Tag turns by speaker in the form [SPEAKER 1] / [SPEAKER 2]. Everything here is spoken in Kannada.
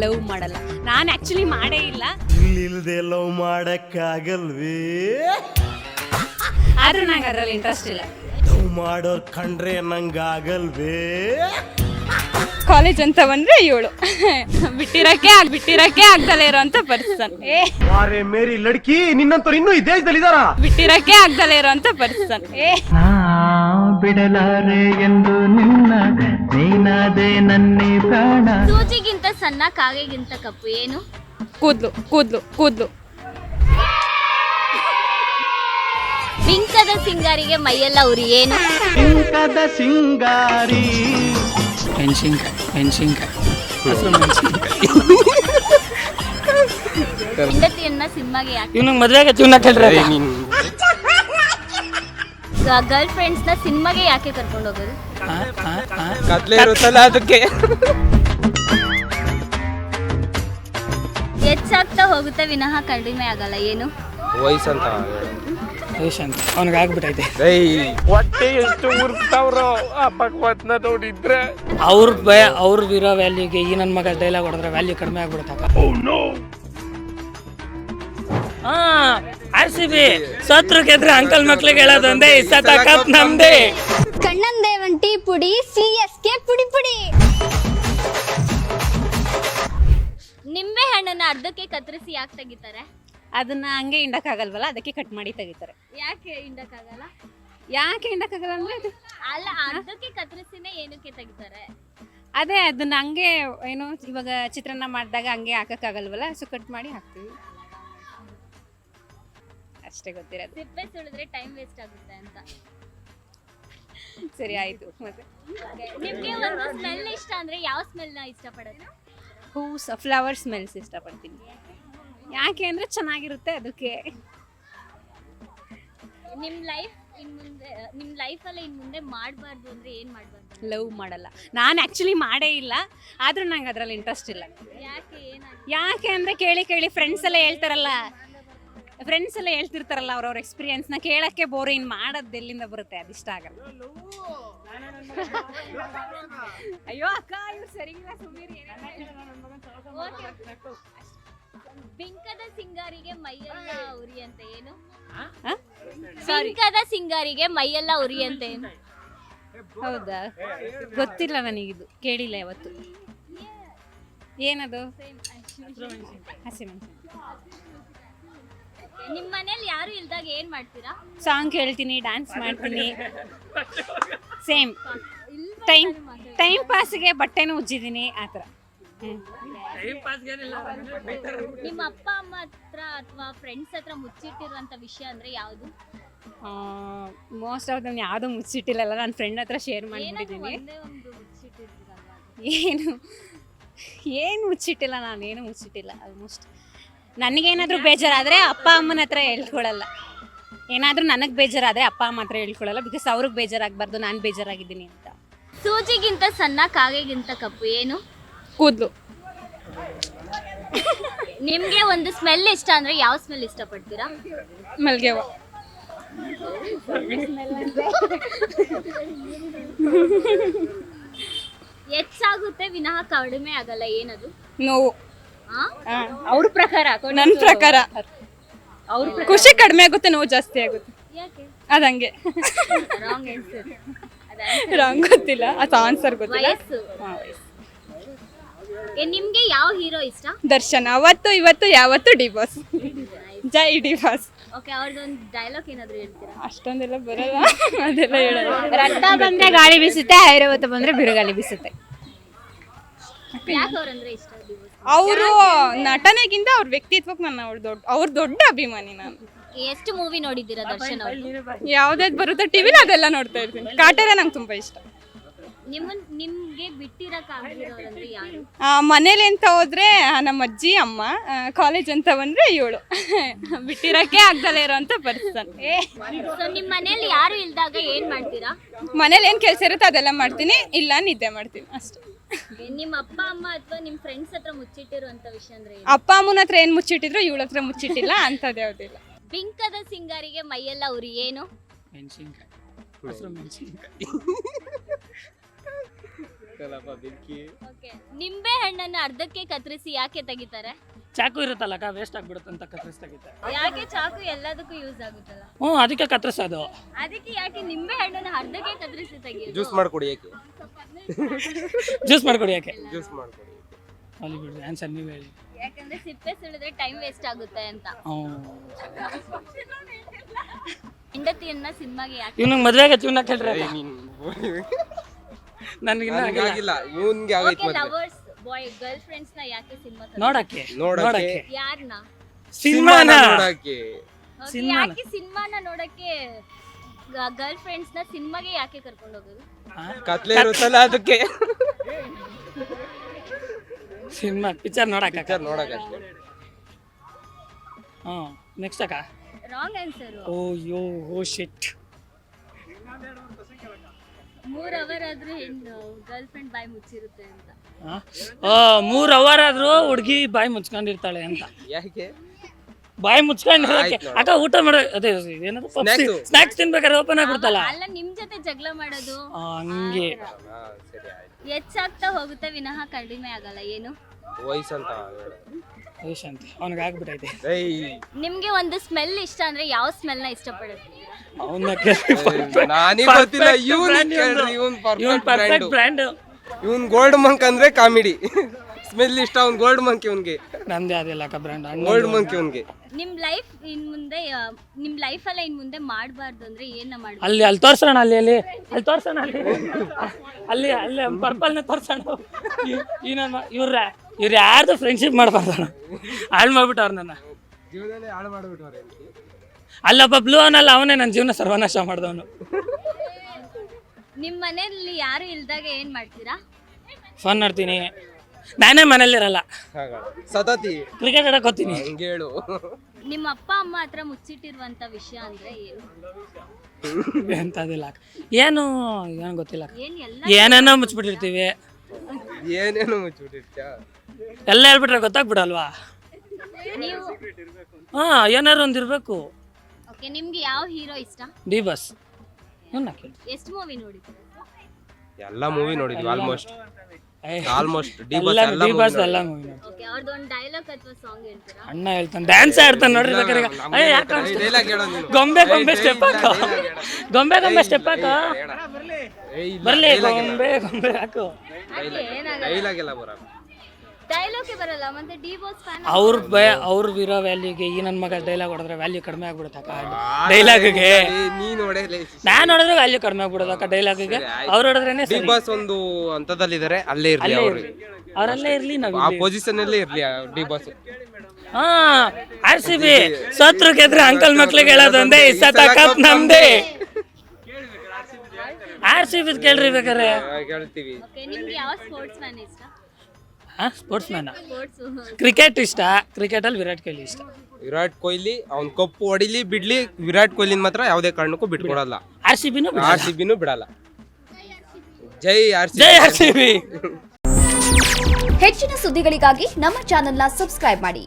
[SPEAKER 1] ಲವ್ ಮಾಡಲ್ಲ. ನಾನು ಆಕ್ಚುಲಿ ಮಾಡೇ ಇಲ್ಲ.
[SPEAKER 2] ಇಲ್ಲಿಲ್ದೆ ಲವ್ ಮಾಡಕ್ಕಾಗಲ್ವೇ?
[SPEAKER 1] ಆದ್ರೂ ನಂಗೆ ಅದರಲ್ಲಿ ಇಂಟ್ರೆಸ್ಟ್ ಇಲ್ಲ.
[SPEAKER 2] ಲವ್ ಮಾಡೋರ್ ಕಂಡ್ರೆ ನಂಗಾಗಲ್ವೇ?
[SPEAKER 3] ಕಾಲೇಜ್ ಅಂತ ಬಂದ್ರೆ ಇವಳು ಬಿಟ್ಟಿರಕ್ಕೆ ಆಗ ಬಿಟ್ಟಿರಕ್ಕೆ ಆಗ್ದಲೇ ಇರೋಂತ ಪರ್ಸನ್ ಏ.
[SPEAKER 2] ಅರೆ ಮೇರಿ ಲಡ್ಕಿ ನಿನ್ನಂತವ್ರು ಇನ್ನೂ ಈ ದೇಶದಲ್ಲಿ ಇದಾರ
[SPEAKER 3] ಬಿಟ್ಟಿರಕ್ಕೆ ಆಗ್ದಲೇ ಇರೋಂತ ಪರ್ಸನ್ ಏ.
[SPEAKER 4] ನಾ ಬಿಡಲಾರೆ ಎಂದು ನಿನ್ನ ನೀನಾದೆ ನನ್ನೇ ಪ್ರಾಣ.
[SPEAKER 5] ಸೂಜಿಗಿಂತ ಸಣ್ಣ ಕಾಗೆಗಿಂತ ಕಪ್ಪು ಏನು?
[SPEAKER 3] ಕೂದ್ಲು ಕೂದ್ಲು ಕೂದ್ಲು.
[SPEAKER 5] ಬಿಂಕದ ಸಿಂಗಾರಿಗೆ ಮೈಯೆಲ್ಲ ಉರಿ ಏನು?
[SPEAKER 4] ಇಂಕದ ಸಿಂಗಾರಿ.
[SPEAKER 6] ಮೆಣಸಿನ್ಕಾಯಿ ಮೆಣಸಿನ್ಕಾಯಿ ಹಸಿರು ಮೆಣಸಿನ್ಕಾಯಿ
[SPEAKER 5] ಹೆಂಡತಿಯನ್ನ ಸಿನಿಮಾಗೆ ಯಾಕೆ?
[SPEAKER 6] ಇವ್ನಿಗೆ ಮದ್ವೆ ಆಗತ್ತೆ ಇವ್ನ ಕೇಳ್ರಿ
[SPEAKER 5] ಗರ್ಲ್ ಫ್ರೆಂಡ್ಸ್ನ ಸಿನಿಮಾಗೆ ಯಾಕೆ ಕರ್ಕೊಂಡು ಹೋಗೋದು?
[SPEAKER 6] ಕತ್ಲೆ ಇರುತ್ತಲ್ಲ ಅದಕ್ಕೆ.
[SPEAKER 5] ಹೆಚ್ಚಾಗ್ತಾ ಹೋಗುತ್ತೆ ವಿನಃ ಕಡಿಮೆ ಆಗಲ್ಲ ಏನು?
[SPEAKER 7] ವಯಸ್ಸಂತ.
[SPEAKER 6] ಅಂತ ಅವ್ನಿಗೆ ಆಗ್ಬಿಟ್ಟೈತೆ.
[SPEAKER 7] ಹೊಟ್ಟೆ ಎಷ್ಟು ಉರ್ತಾವ್ರೋ ಆ ಭಗವತ್ನ ನೋಡಿದ್ರೆ.
[SPEAKER 6] ಅವ್ರ ಭಯ ಅವ್ರ ಇರೋ ವ್ಯಾಲ್ಯೂಗೆ ಈ ನನ್ನ ಮಗ ಡೈಲಾಗ್ ಹೊಡೆದ್ರೆ ವ್ಯಾಲ್ಯೂ ಕಡಿಮೆ ಆಗ್ಬಿಡುತ್ತಪ್ಪ. ಹಾ. ಆರ್ ಸಿ ಬಿ ಸತ್ರು ಗೆದ್ರೆ ಅಂಕಲ್ ಮಕ್ಳಿಗೆ ಹೇಳೋದೊಂದೇ ಸತ ಕಪ್ ನಮ್ದೇ.
[SPEAKER 5] ಕಣ್ಣನ್ ದೇವಂಟಿ ಪುಡಿ ಸಿ ಎಸ್ ಕೆ ಪುಡಿ ಪುಡಿ. ನಿಂಬೆ ಹಣ್ಣನ್ನ ಅರ್ಧಕ್ಕೆ ಕತ್ತರಿಸಿ ಯಾಕೆ ತೆಗಿತಾರೆ?
[SPEAKER 1] ಅದನ್ನ ಹಂಗೆ ಹಿಂಡಕ್ಕಾಗಲ್ವಲ್ಲ ಅದಕ್ಕೆ ಕಟ್ ಮಾಡಿ ತೆಗಿತಾರೆ.
[SPEAKER 5] ಯಾಕೆ ಹಿಂಡಕ್ಕಾಗಲ್ಲ?
[SPEAKER 1] ಯಾಕೆ ಹಿಂಡಕ್ಕಾಗಲ್ಲ ಅಂದ್ರೆ ಅದು
[SPEAKER 5] ಅಲ್ಲ ಅರ್ಧಕ್ಕೆ ಕತ್ತರಿಸಿನೇ ಏನಕ್ಕೆ ತೆಗಿತಾರೆ?
[SPEAKER 1] ಅದೇ ಅದನ್ನ ಹಂಗೆ ಏನು ಇವಾಗ ಚಿತ್ರಾನ್ನ ಮಾಡಿದಾಗ ಹಂಗೆ ಹಾಕಕ್ಕಾಗಲ್ವಲ್ಲ ಸೊ ಕಟ್ ಮಾಡಿ ಹಾಕ್ತೀವಿ. ಅಷ್ಟೇ ಗೊತ್ತಿರೋದು
[SPEAKER 5] ಸಿಪ್ಪೆ ಸುಳಿದ್ರೆ ಟೈಮ್ ವೇಸ್ಟ್ ಆಗುತ್ತೆ ಅಂತ.
[SPEAKER 1] ಸರಿ ಆಯ್ತು. ಮತ್ತೆ?
[SPEAKER 5] ನಿಮ್ಗೆ ಒಂದು ಸ್ಮೆಲ್ ಇಷ್ಟ ಅಂದ್ರೆ ಯಾವ ಸ್ಮೆಲ್ನ ಇಷ್ಟಪಡೋದು?
[SPEAKER 1] ಹೂಸ್ ಫ್ಲವರ್ ಸ್ಮೆಲ್ಸ್ ಇಷ್ಟಪಡ್ತೀನಿ. ಯಾಕೆ ಅಂದ್ರೆ ಚೆನ್ನಾಗಿರುತ್ತೆ ಅದಕ್ಕೆ.
[SPEAKER 5] ನಿಮ್ ಲೈಫ್ ಇನ್ ಮುಂದೆ ನಿಮ್ ಲೈಫ್ ಅಲ್ಲಿ ಇನ್ ಮುಂದೆ ಮಾಡಬಾರ್ದು ಅಂದ್ರೆ ಏನ್ ಮಾಡಬಾರ್ದು?
[SPEAKER 1] ಲವ್ ಮಾಡಲ್ಲ. ನಾನು ಆಕ್ಚುಲಿ ಮಾಡೇ ಇಲ್ಲ ಆದ್ರೂ ನಂಗೆ ಅದರಲ್ಲಿ ಇಂಟ್ರೆಸ್ಟ್ ಇಲ್ಲ.
[SPEAKER 5] ಯಾಕೆ ಏನಾಗಿ
[SPEAKER 1] ಯಾಕೆ ಅಂದ್ರೆ ಕೇಳಿ ಕೇಳಿ ಫ್ರೆಂಡ್ಸ್ ಎಲ್ಲ ಹೇಳ್ತಾರಲ್ಲ ಫ್ರೆಂಡ್ಸ್ ಎಲ್ಲ ಹೇಳ್ತಿರ್ತಾರಲ್ಲ ಅವ್ರವ್ರ ಎಕ್ಸ್ಪೀರಿಯನ್ಸ್ನ ಕೇಳಕ್ಕೆ ಏನು ಮಾಡೋದು ಎಲ್ಲಿಂದ ಬರುತ್ತೆ? ಅದಿಷ್ಟ ಆಗಲ್ಲ. ಅಯ್ಯೋ ಅಕ್ಕ ಇವ್ರು ಸರಿಗಿಲ್ಲ ಸುಮೀರಿ
[SPEAKER 5] ಬಿಂಕದ ಸಿಂಗಾರಿಗೆ ಮೈಯೆಲ್ಲ ಉರಿ ಅಂತ ಏನು?
[SPEAKER 1] ಸಾರಿ
[SPEAKER 5] ಬಿಂಕದ ಸಿಂಗಾರಿಗೆ ಮೈಯೆಲ್ಲ ಉರಿ ಅಂತ ಏನು?
[SPEAKER 1] ಹೌದಾ? ಗೊತ್ತಿಲ್ಲ ನನಗಿದು ಕೇಳಿಲ್ಲ ಯಾವತ್ತು. ಏನದು? ಹಸಿಮೆಣಸಿನ
[SPEAKER 5] ನಿಮ್ ಮನೇಲಿ ಯಾರು ಇಲ್ದಾಗ ಏನ್ ಮಾಡ್ತೀರಾ?
[SPEAKER 1] ಸಾಂಗ್ ಕೇಳ್ತೀನಿ ಡ್ಯಾನ್ಸ್ ಮಾಡ್ತೀನಿ. ಸೇಮ್ ಟೈಮ್ ಟೈಮ್ ಪಾಸ್ಗೆ ಬಟ್ಟೆನೂ ಉಜ್ಜಿದ್ದೀನಿ ಆ ಥರ.
[SPEAKER 5] ನಿಮ್ಮ ಅಪ್ಪ ಅಮ್ಮ ಹತ್ರ ಅಥವಾ ಫ್ರೆಂಡ್ಸ್ ಹತ್ರ ಮುಚ್ಚಿಟ್ಟಿರುವಂತ ವಿಷಯ ಅಂದ್ರೆ ಯಾವುದು?
[SPEAKER 1] ಮೋಸ್ಟ್ ಆಫ್ ದಮ್ ಯಾವುದೂ ಮುಚ್ಚಿಟ್ಟಿಲ್ಲಲ್ಲ ನನ್ನ ಫ್ರೆಂಡ್ ಹತ್ರ ಶೇರ್
[SPEAKER 5] ಏನಾದ್ರು
[SPEAKER 1] ಮಾಡಿಬಿಟ್ಟಿದ್ದೀನಿ
[SPEAKER 5] ಒಂದೇ ಒಂದು ಮುಚ್ಚಿಟ್ಟಿರ್ತೀರಲ್ವಾ
[SPEAKER 1] ಏನು ಏನು ಮುಚ್ಚಿಟ್ಟಿಲ್ಲ ನಾನು ಏನು ಮುಚ್ಚಿಟ್ಟಿಲ್ಲ ಆಲ್ಮೋಸ್ಟ್ ನನಗೇನಾದರೂ ಬೇಜಾರಾದರೆ ಅಪ್ಪ ಅಮ್ಮನ ಹತ್ರ ಹೇಳ್ಕೊಳಲ್ಲ. ಏನಾದರೂ ನನಗೆ ಬೇಜಾರಾದರೆ ಅಪ್ಪ ಅಮ್ಮ ಹತ್ರ ಹೇಳ್ಕೊಳಲ್ಲ ಬಿಕಾಸ್ ಅವ್ರಿಗೆ ಬೇಜಾರಾಗಬಾರ್ದು ನಾನು ಬೇಜಾರಾಗಿದ್ದೀನಿ ಅಂತ.
[SPEAKER 5] ಸೂಜಿಗಿಂತ ಸಣ್ಣ ಕಾಗೆಗಿಂತ ಕಪ್ಪು ಏನು?
[SPEAKER 3] ಕೂದಲು.
[SPEAKER 5] ನಿಮಗೆ ಒಂದು ಸ್ಮೆಲ್ ಇಷ್ಟ ಅಂದ್ರೆ ಯಾವ ಸ್ಮೆಲ್ ಇಷ್ಟಪಡ್ತೀರಾ?
[SPEAKER 3] ಮಲ್ಗೆ ಹೂವು.
[SPEAKER 5] ಹೆಚ್ಚಾಗುತ್ತೆ ವಿನಃ ಕಡಿಮೆ ಆಗಲ್ಲ ಏನದು?
[SPEAKER 3] ನೋವು?
[SPEAKER 1] ಅವ್ರ ಪ್ರಕಾರ
[SPEAKER 3] ನನ್ನ ಪ್ರಕಾರ.
[SPEAKER 1] ಅವ್ರ
[SPEAKER 3] ಖುಷಿ ಕಡಿಮೆ ಆಗುತ್ತೆ ನೋವು ಜಾಸ್ತಿ ಆಗುತ್ತೆ.
[SPEAKER 5] ಯಾಕೆ?
[SPEAKER 3] ಅದಂಗೆ
[SPEAKER 5] ರಾಂಗ್ ಆನ್ಸರ್
[SPEAKER 3] ರಾಂಗ್ ಗೊತ್ತಿಲ್ಲ. ಅದು ಆನ್ಸರ್ ಗೊತ್ತಿಲ್ಲ.
[SPEAKER 5] ವಯಸ್ಸು.
[SPEAKER 3] ಹಾ, ವಯಸ್ಸು.
[SPEAKER 5] ನಿಮ್ಗೆ ಯಾವ ಹೀರೋ ಇಷ್ಟ?
[SPEAKER 3] ದರ್ಶನ್ ಅವತ್ತು ಇವತ್ತು ಯಾವತ್ತು ಡಿವೋರ್ಸ್ ಜೈ ಡಿವೋರ್ಸ್
[SPEAKER 5] ಓಕೆ ಅವ್ರದ್ದೊಂದು ಡೈಲಾಗ್ ಏನಾದ್ರು ಹೇಳ್ತೀರಾ?
[SPEAKER 3] ಅಷ್ಟೊಂದೆಲ್ಲ ಬರಲ್ಲ. ಅದೆಲ್ಲ ಹೇಳಲ್ಲ.
[SPEAKER 1] ರಕ್ತ ಬಂದ್ರೆ ಗಾಳಿ ಬೀಸುತ್ತೆ ಐರಾವತ ಬಂದ್ರೆ ಬಿರುಗಾಳಿ ಬೀಸುತ್ತೆ.
[SPEAKER 5] ಯಾಕೆ ಅವ್ರಂದ್ರೆ ಇಷ್ಟ?
[SPEAKER 3] ಅವರು ನಟನೆಗಿಂತ ಅವ್ರ ವ್ಯಕ್ತಿತ್ವಕ್ಕೆ ನಾನು ಅವ್ರ ದೊಡ್ಡ ಅವ್ರ ದೊಡ್ಡ ಅಭಿಮಾನಿ ನಾನು.
[SPEAKER 5] ಎಷ್ಟು ಮೂವಿ ನೋಡಿದ್ದೀರಾ ದರ್ಶನ್ ಅವ್ರು?
[SPEAKER 3] ಯಾವ್ದಾದ್ ಬರುತ್ತೆ? ಟಿವಿಲಿ ಅದೆಲ್ಲ ನೋಡ್ತಾ ಇರ್ತೀನಿ. ಕಾಟೇರ ನಂಗೆ ತುಂಬಾ ಇಷ್ಟ.
[SPEAKER 5] ನಿಮ್ಗೆ ಯಾರು?
[SPEAKER 3] ಆ, ಮನೇಲಿ ಅಂತ ಹೋದ್ರೆ ಆ, ನಮ್ಮ ಅಜ್ಜಿ ಅಮ್ಮ ಕಾಲೇಜ್ ಅಂತ ಬಂದ್ರೆ ಇವಳು. ಬಿಟ್ಟಿರಕ್ಕೆ ಆಗ್ದಲೇ ಇರೋಂಥ ಪರ್ಸನ್ ಏ
[SPEAKER 5] ಸೊ ನಿಮ್ ಮನೇಲಿ ಯಾರು ಇಲ್ದಾಗ ಏನ್ ಮಾಡ್ತೀರಾ?
[SPEAKER 3] ಮನೇಲಿ ಏನ್ ಕೆಲಸ ಇರುತ್ತೆ ಅದೆಲ್ಲ ಮಾಡ್ತೀನಿ. ಇಲ್ಲ ನಿದ್ದೆ ಮಾಡ್ತೀನಿ. ಅಷ್ಟೇ.
[SPEAKER 5] ಏ, ನಿಮ್ ಅಪ್ಪ ಅಮ್ಮ ಅಥವಾ ನಿಮ್ ಫ್ರೆಂಡ್ಸ್ ಹತ್ರ ಮುಚ್ಚಿಟ್ಟಿರುವಂತ ವಿಷಯ ಅಂದ್ರೆ ಏನು?
[SPEAKER 3] ಅಪ್ಪ ಅಮ್ಮನ ಹತ್ರ ಏನ್ ಮುಚ್ಚಿಟ್ಟಿದ್ರು ಇವಳ ಹತ್ರ ಮುಚ್ಚಿಟ್ಟಿಲ್ಲ ಅಂತದ್ ಯಾವ್ದಿಲ್ಲ
[SPEAKER 5] ಬಿಂಕದ ಸಿಂಗಾರಿಗೆ ಮೈಯೆಲ್ಲ ಉರಿ ಏನು?
[SPEAKER 6] ಮೆಣಸಿನ್ಕಾಯಿ. ಹಸಿರು ಮೆಣಸಿನ್ಕಾಯಿ.
[SPEAKER 7] ಆಗ್ತದಪ್ಪ ಬೆಂಕಿ.
[SPEAKER 5] ಓಕೆ ನಿಂಬೆ ಹಣ್ಣನ್ನು ಅರ್ಧಕ್ಕೆ ಕತ್ತರಿಸಿ ಯಾಕೆ ತೆಗಿತಾರೆ?
[SPEAKER 6] ಚಾಕು ಇರುತ್ತಲ್ಲಕ್ಕ ವೇಸ್ಟ್ ಆಗ್ಬಿಡುತ್ತೆ ಅಂತ ಕತ್ತರಿಸಿ ತೆಗಿತಾರೆ.
[SPEAKER 5] ಯಾಕೆ ಚಾಕು ಎಲ್ಲದಕ್ಕೂ ಯೂಸ್ ಆಗುತ್ತಲ್ಲ?
[SPEAKER 6] ಹ್ಞೂ ಅದಕ್ಕೆ ಕತ್ತರಿಸೋದು.
[SPEAKER 5] ಅದಕ್ಕೆ ಯಾಕೆ ನಿಂಬೆ ಹಣ್ಣನ್ನು ಅರ್ಧಕ್ಕೆ ಕತ್ತರಿಸಿ ತೆಗಿ
[SPEAKER 7] ಜ್ಯೂಸ್ ಮಾಡ್ಕೊಡಿ ಯಾಕೆ?
[SPEAKER 6] ಜ್ಯೂಸ್ ಮಾಡ್ಕೊಡಿ ಯಾಕೆ?
[SPEAKER 7] ಜ್ಯೂಸ್ ಮಾಡ್ಕೊಡಿ
[SPEAKER 6] ಅಲ್ಲಿ ಬಿಡ್ರಿ ಆನ್ಸರ್ ನೀವು ಹೇಳಿ.
[SPEAKER 5] ಯಾಕಂದ್ರೆ ಸಿಪ್ಪೆ ಸುಳಿದ್ರೆ ಟೈಮ್ ವೇಸ್ಟ್ ಆಗುತ್ತೆ ಅಂತ.
[SPEAKER 6] ಹ್ಞೂ.
[SPEAKER 5] ಹೆಂಡತಿಯನ್ನ ಸಿನಿಮಾಗೆ ಯಾಕೆ
[SPEAKER 6] ಇವ್ನಿಗೆ ಮದುವೆ ಆಗತ್ತೆ ಇವನ್ನ ಕೇಳ್ರಿ ನನಗಿನ್ನ
[SPEAKER 7] ನನಗೆ
[SPEAKER 6] ಆಗಿಲ್ಲ
[SPEAKER 7] ಆಗಿಲ್ಲ. ಇವನ್ಗೆ ಆಗೈತ್ ಮದ್ವೆ.
[SPEAKER 5] ಲವರ್ಸ್ ಬಾಯ್ ಗರ್ಲ್ ಫ್ರೆಂಡ್ಸ್ನ ಯಾಕೆ ಸಿನಿಮಾ
[SPEAKER 6] ನೋಡಕ್ಕೆ
[SPEAKER 7] ನೋಡಕ್ಕೆ.
[SPEAKER 6] ಸಿನಿಮಾನ.
[SPEAKER 7] ನೋಡಕ್ಕೆ.
[SPEAKER 6] ಸಿನಿಮಾನ.
[SPEAKER 5] ಯಾಕೆ ಸಿನಿಮಾನ ನೋಡಕ್ಕೆ ಗರ್ಲ್ ಫ್ರೆಂಡ್ಸ್ನ ಸಿನಿಮಾಗೆ ಯಾಕೆ ಕರ್ಕೊಂಡು ಹೋಗೋದು
[SPEAKER 7] ಕತ್ಲೆ ಇರುತ್ತಲ್ಲ ಅದಕ್ಕೆ.
[SPEAKER 6] ಸಿನಿಮಾ ಪಿಕ್ಚರ್ ನೋಡಕ್ಕ
[SPEAKER 7] ಪಿಕ್ಚರ್ ನೋಡಕ್ಕೆ ಅಷ್ಟೇ.
[SPEAKER 6] ಹ್ಞೂ ನೆಕ್ಸ್ಟ್ ಅಕ್ಕ.
[SPEAKER 5] ರಾಂಗ್ ಆನ್ಸರ್
[SPEAKER 6] ಓಯ್ಯೋ ಓ ಶಿಟ್
[SPEAKER 5] ಮೂರ್ ಅವರ್ ಆದ್ರೂ ಹೆಣ್ಣು ಗರ್ಲ್ ಫ್ರೆಂಡ್ ಬಾಯ್ ಮುಚ್ಚಿರುತ್ತೆ ಅಂತ.
[SPEAKER 6] ಮೂರ್ ಅವರ್ ಆದ್ರೂ ಹುಡುಗಿ ಬಾಯಿ ಮುಚ್ಕೊಂಡಿರ್ತಾಳೆ ಅಂತ.
[SPEAKER 7] ಯಾಕೆ?
[SPEAKER 6] ಬಾಯಿ ಮುಚ್ಕೊಂಡಿರೋಕೆ. ಅಕ್ಕ ಊಟ ಮಾಡೋ. ಅದೇ
[SPEAKER 7] ಏನಾದ್ರು.
[SPEAKER 6] ಸ್ನಾಕ್ಸ್ ತಿನ್ಬೇಕಾದ್ರೆ ಓಪನ್ ಆಗ್ಬಿಡ್ತಲ್ಲ.
[SPEAKER 5] ಅಲ್ಲ ನಿಮ್ ಜೊತೆ ಜಗಳ ಮಾಡೋದು?
[SPEAKER 6] ಹಂಗೆ.
[SPEAKER 5] ಹೆಚ್ಚಾಗ್ತಾ ಹೋಗುತ್ತೆ ವಿನಃ ಕಡಿಮೆ ಆಗಲ್ಲ ಏನು?
[SPEAKER 7] ವಯಸ್ಸಂತ
[SPEAKER 6] ವಯಸ್ಸಂತ ಅವನಿಗೆ ಆಗ್ಬಿಟ್ಟೈತೆ
[SPEAKER 5] ನಿಮ್ಗೆ ಒಂದು ಸ್ಮೆಲ್ ಇಷ್ಟ ಅಂದ್ರೆ ಯಾವ ಸ್ಮೆಲ್ನ ಇಷ್ಟಪಡುತ್ತೀರಾ?
[SPEAKER 6] ಅವನ್ನ
[SPEAKER 7] ನಾನೀಗ ಗೊತ್ತಿಲ್ಲ ಇವನ್ ಕೇಳ್ರಿ ಇವನ್
[SPEAKER 6] ಇವನ್. ಪರ್ಫೆಕ್ಟ್ ಬ್ರ್ಯಾಂಡ್
[SPEAKER 7] ಇವನ್ ಗೋಲ್ಡ್ ಮಂಕ್ ಅಂದ್ರೆ ಕಾಮಿಡಿ. ಸ್ಮೆಲ್ ಇಷ್ಟ ಅವ್ನ್ ಗೋಲ್ಡ್ ಮಂಕ್ ಇವನ್ಗೆ.
[SPEAKER 6] ನಂದೇ ಅದಿಲ್ಲ ಅಕ್ಕ ಬ್ರ್ಯಾಂಡ್
[SPEAKER 7] ಗೋಲ್ಡ್ ಮಂಕ್ ಇವನ್ಗೆ.
[SPEAKER 5] ನಿಮ್ ಲೈಫ್ ಇನ್ ಮುಂದೆ ಆ, ನಿಮ್ ಲೈಫ್ ಅಲ್ಲ ಇನ್ ಮುಂದೆ ಮಾಡಬಾರ್ದು ಅಂದ್ರೆ ಏನ ಮಾಡ್ಬೇಕು
[SPEAKER 6] ಅಲ್ಲಿ ಅಲ್ಲಿ ತೋರ್ಸೋಣ ಅಲ್ಲಿ ಅಲ್ಲಿ. ಅಲ್ಲಿ ತೋರ್ಸೋಣ ಅಲ್ಲಿ. ಅಲ್ಲಿ ಅಲ್ಲಿ ಪರ್ಪಲ್ನ ತೋರ್ಸೋಣ. ಈ ನನ್ನ ಇವ್ರ ಇವ್ರು ಯಾರ್ದು ಫ್ರೆಂಡ್ಶಿಪ್ ಮಾಡಬಾರ್ದಣ ಹಾಳು ಮಾಡ್ಬಿಟ್ಟವ್ರು ನನ್ನ.
[SPEAKER 7] ಜೀವನದಲ್ಲಿ ಹಾಳು ಮಾಡ್ಬಿಟ್ಟವ್ರೆ.
[SPEAKER 6] ಅಲ್ಲಪ್ಪ ಬ್ಲೂ ಅನ್ನಲ್ಲ ಅವನೇ ನನ್ನ ಜೀವನ ಸರ್ವನಾಶ ಮಾಡಿದವನು.
[SPEAKER 5] ನಿಮ್ಮ ಮನೆಯಲ್ಲಿ ಯಾರು ಇಲ್ದಾಗ ಏನ್ ಮಾಡ್ತೀರಾ?
[SPEAKER 6] ಫೋನ್ ನೋಡ್ತೀನಿ ನಾನೇ ಮನೇಲಿರಲ್ಲ
[SPEAKER 7] ಸತತಿ.
[SPEAKER 6] ಕ್ರಿಕೆಟ್ ಆಡಕ್ ಹೋಗ್ತೀನಿ.
[SPEAKER 7] ಹಂಗೆ ಹೇಳು.
[SPEAKER 5] ನಿಮ್ಮ ಅಪ್ಪ ಅಮ್ಮ ಹತ್ರ ಮುಚ್ಚಿಟ್ಟಿರುವಂತ ವಿಷಯ ಅಂದ್ರೆ ಏನು?
[SPEAKER 6] ಎಂತದಿಲ್ಲ. ಏನು ಏನು ಗೊತ್ತಿಲ್ಲ.
[SPEAKER 5] ಏನ್ ಎಲ್ಲ
[SPEAKER 6] ಏನೇನೋ ಮುಚ್ಚಿಬಿಟ್ಟಿರ್ತೀವಿ.
[SPEAKER 7] ಏನೇನು ಮುಚ್ಚಿಬಿಟ್ಟಿರ್ತೀಯ?
[SPEAKER 6] ಎಲ್ಲ ಹೇಳ್ಬಿಟ್ರೆ ಗೊತ್ತಾಗ್ಬಿಡಲ್ವಾ?
[SPEAKER 5] ನೀವು
[SPEAKER 6] ಹಾ ಏನಾರು ಒಂದ್ ಇರ್ಬೇಕು
[SPEAKER 5] ಓಕೆ ನಿಮ್ಗೆ ಯಾವ ಹೀರೋ ಇಷ್ಟ
[SPEAKER 6] ಡಿ ಬಸ್ ಇವ್ನ ಕೇಳಿ
[SPEAKER 5] ಎಷ್ಟು ಮೂವಿ ನೋಡಿದ್ರಿ
[SPEAKER 7] ಎಲ್ಲ ಮೂವಿ ನೋಡಿದ್ವಿ ಆಲ್ಮೋಸ್ಟ್
[SPEAKER 6] ಏ,
[SPEAKER 7] ಆಲ್ಮೋಸ್ಟ್ ಡಿ ಬಸ್
[SPEAKER 6] ಎಲ್ಲ
[SPEAKER 7] ಎಲ್ಲ
[SPEAKER 6] ಡಿ ಬಸ್
[SPEAKER 7] ನೋಡಿದ್ವಿ.
[SPEAKER 6] ಎಲ್ಲ ಮೂವಿ ನೋಡಿ
[SPEAKER 5] ಓಕೆ ಅವ್ರದ್ದು ಒಂದು ಡೈಲಾಗ್ ಅಥವಾ ಸಾಂಗ್ ಹೇಳ್ತೀರಾ
[SPEAKER 6] ಅಣ್ಣ ಹೇಳ್ತಾನೆ ಡ್ಯಾನ್ಸ್ ಆಡ್ತಾನೆ ನೋಡ್ರಿ ಬೇಕಾದ್ರೆ ಈಗ. ಏ, ಯಾಕೆ
[SPEAKER 7] ಡೈಲಾಗ್ ಹೇಳೋ ನೀನು.
[SPEAKER 6] ಗೊಂಬೆ ಗೊಂಬೆ ಸ್ಟೆಪ್ ಹಾಕು. ಗೊಂಬೆ ಗೊಂಬೆ ಸ್ಟೆಪ್ ಹಾಕೋ.
[SPEAKER 7] ಬರಲಿ. ಏ, ಇಲ್ಲ,
[SPEAKER 6] ಬರ್ಲಿ
[SPEAKER 7] dialogue.
[SPEAKER 6] ಗೊಂಬೆ ಗೊಂಬೆ ಹಾಕು
[SPEAKER 5] ಡೈಲಾಗ್ ಏನಾಗಲ್ಲ
[SPEAKER 7] ಡೈಲಾಗ್ ಎಲ್ಲ ಬರಲ್ಲ
[SPEAKER 5] ಡೈಲಾಗೆ ಬರಲ್ಲ ಮತ್ತೆ ಡಿ ಬಾಸ್ ಫ್ಯಾನ್
[SPEAKER 6] ಅವ್ರ ಭಯ ಅವ್ರ ಇರೋ ವ್ಯಾಲ್ಯೂಗೆ ಈ ನನ್ನ ಮಗ ಡೈಲಾಗ್ ಹೊಡೆದ್ರೆ ವ್ಯಾಲ್ಯೂ ಕಡಿಮೆ ಆಗ್ಬಿಡುತ್ತೆ ಅಕ್ಕ. ಡೈಲಾಗ್ಗೆ
[SPEAKER 7] ಏ, ನೀ ನೋಡೇ
[SPEAKER 6] ನಾನು ನೋಡಿದ್ರೆ ವ್ಯಾಲ್ಯೂ ಕಡಿಮೆ ಆಗ್ಬಿಡೋದು ಅಕ್ಕ ಡೈಲಾಗ್ಗೆ ಅವ್ರು ಹೊಡೆದ್ರೇನೆ
[SPEAKER 7] ಡಿ
[SPEAKER 6] ಸರಿ.
[SPEAKER 7] ಬಾಸ್ ಒಂದು ಹಂತದಲ್ಲಿದ್ದಾರೆ ಅಲ್ಲೇ ಇರ್ಲಿ
[SPEAKER 6] ಅಲ್ಲೇ
[SPEAKER 7] ಅವ್ರು.
[SPEAKER 6] ಇರ್ಲಿ. ಅವರಲ್ಲೇ ಇರ್ಲಿ ನಾವು
[SPEAKER 7] ಆ ಪೊಸಿಷನ್ ಅಲ್ಲೇ ಇರ್ಲಿ ಡಿ ಬಾಸ್
[SPEAKER 6] ಹಾ ಆರ್ ಸಿ ಬಿ ಸತ್ರು ಗೆದ್ರೆ ಅಂಕಲ್ ಮಕ್ಳಿಗೆ ಹೇಳೋದೊಂದೇ ಈ ಸತ ಕಪ್ ನಮ್ದೇ. ಆರ್ ಸಿ ಬಿ ಕೇಳ್ರಿ ಬೇಕಾರೆ
[SPEAKER 7] ಹೇಳ್ತೀವಿ
[SPEAKER 5] ಓಕೆ ನಿಮ್ಗೆ ಯಾವ ಸ್ಪೋರ್ಟ್ಸ್ ಮ್ಯಾನ್ ಇಷ್ಟ?
[SPEAKER 6] ಸ್ಪೋರ್ಟ್ಸ್ ಮ್ಯಾನ್ ಕ್ರಿಕೆಟ್ ಇಷ್ಟ. ಕ್ರಿಕೆಟ್ ಅಲ್ಲಿ ವಿರಾಟ್ ಕೊಹ್ಲಿ ಇಷ್ಟ.
[SPEAKER 7] ವಿರಾಟ್ ಕೊಹ್ಲಿ ಅವ್ನ್ ಕಪ್ಪು ಹೊಡಿಲಿ ಬಿಡ್ಲಿ ವಿರಾಟ್ ಕೊಹ್ಲಿನ ಮಾತ್ರ ಯಾವುದೇ ಕಾರಣಕ್ಕೂ ಬಿಟ್ಕೊಡಲ್ಲ.
[SPEAKER 6] ಆರ್ ಸಿ ಬಿನೂ
[SPEAKER 7] ಆರ್ ಸಿ ಬಿನೂ ಬಿಡಲ್ಲ. ಜೈ ಆರ್ ಸಿ
[SPEAKER 6] ಜೈ ಆರ್ ಸಿ ಬಿ
[SPEAKER 8] ಹೆಚ್ಚಿನ ಸುದ್ದಿಗಳಿಗಾಗಿ ನಮ್ಮ ಚಾನೆಲ್ನ ಸಬ್ಸ್ಕ್ರೈಬ್ ಮಾಡಿ.